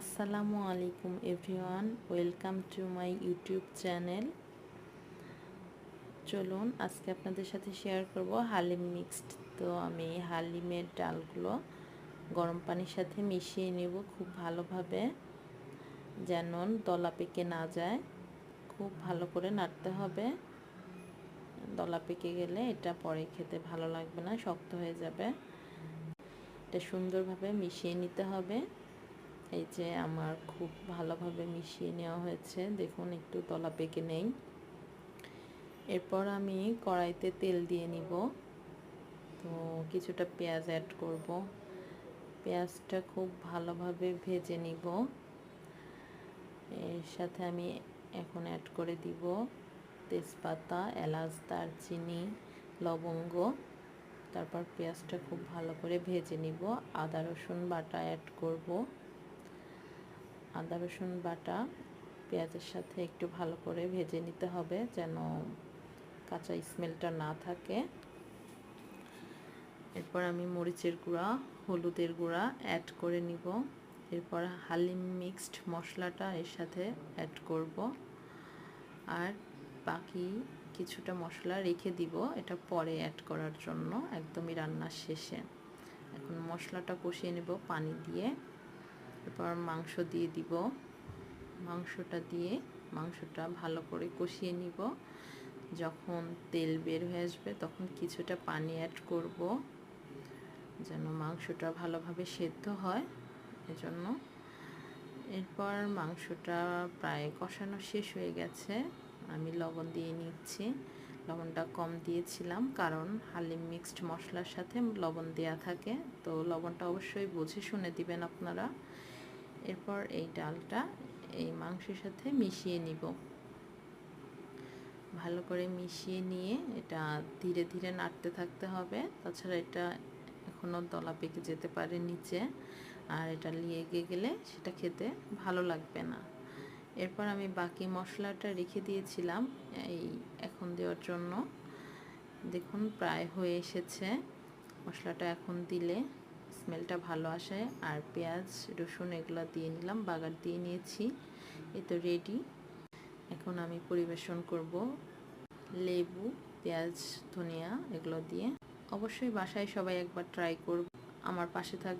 আসসালামু আলাইকুম everyone, welcome to my YouTube channel. চলুন, আজকে আপনাদের সাথে শেয়ার করব হালিম মিক্সড। তো আমি হালিমের ডালগুলো গরম পানির সাথে মিশিয়ে নেব খুব ভালোভাবে, যেন দলা পেকে না যায়। খুব ভালো করে নাড়তে হবে। দলা পেকে গেলে এটা পরে খেতে ভালো লাগবে না, শক্ত হয়ে যাবে। এটা সুন্দরভাবে মিশিয়ে নিতে হবে। এই যে আমার খুব ভালোভাবে মিশিয়ে নেওয়া হয়েছে। দেখুন, একটু তলা পেকে নেই। এরপর আমি কড়াইতে তেল দিয়ে নিব। তো কিছুটা পেঁয়াজ অ্যাড করব। পেঁয়াজটা খুব ভালোভাবে ভেজে নিব। এর সাথে আমি এখন অ্যাড করে দিব তেজপাতা, এলাচ, দারচিনি, লবঙ্গ। তারপর পেঁয়াজটা খুব ভালো করে ভেজে নিব। আদা, রসুন বাটা অ্যাড করব। আদা, রসুন বাটা পেঁয়াজের সাথে একটু ভালো করে ভেজে নিতে হবে যেন কাঁচা স্মেলটা না থাকে। এরপর আমি মরিচের গুঁড়া, হলুদের গুঁড়া অ্যাড করে নিব। এরপর হালিম মিক্সড মশলাটা এর সাথে অ্যাড করব। আর বাকি কিছুটা মশলা রেখে দিব এটা পরে অ্যাড করার জন্য, একদমই রান্নার শেষে। এখন মশলাটা কষিয়ে নেব পানি দিয়ে। এরপর মাংস দিয়ে দিব। মাংসটা দিয়ে মাংসটা ভালো করে কষিয়ে নিব। যখন তেল বের হয়ে আসবে তখন কিছুটা পানি অ্যাড করব, যেন মাংসটা ভালোভাবে সেদ্ধ হয় এজন্য। এরপর মাংসটা প্রায় কষানো শেষ হয়ে গেছে। আমি লবণ দিয়ে নিচ্ছি। লবণটা কম দিয়েছিলাম কারণ হালিম মিক্সড মশলার সাথে লবণ দেয়া থাকে। তো লবণটা অবশ্যই বুঝে শুনে দিবেন আপনারা। এরপর এই ডালটা এই মাংসের সাথে মিশিয়ে নিব। ভালো করে মিশিয়ে নিয়ে এটা ধীরে ধীরে নাড়তে থাকতে হবে। তাছাড়া এটা এখনও দলা পেকে যেতে পারে নিচে। আর এটা লেগে গেলে সেটা খেতে ভালো লাগবে না। এরপর আমি বাকি মশলাটা রেখে দিয়েছিলাম এই এখন দেওয়ার জন্য। দেখুন, প্রায় হয়ে এসেছে। মশলাটা এখন দিলে স্মেলটা ভালো আসে। আর পেঁয়াজ, রসুন এগুলো দিয়ে নিলাম, বাগার দিয়ে নিয়েছি। এ তো রেডি এখন আমি পরিবেশন করব লেবু, পেঁয়াজ, ধনিয়া এগুলো দিয়ে। অবশ্যই বাসায় সবাই একবার ট্রাই করব আমার পাশে থাক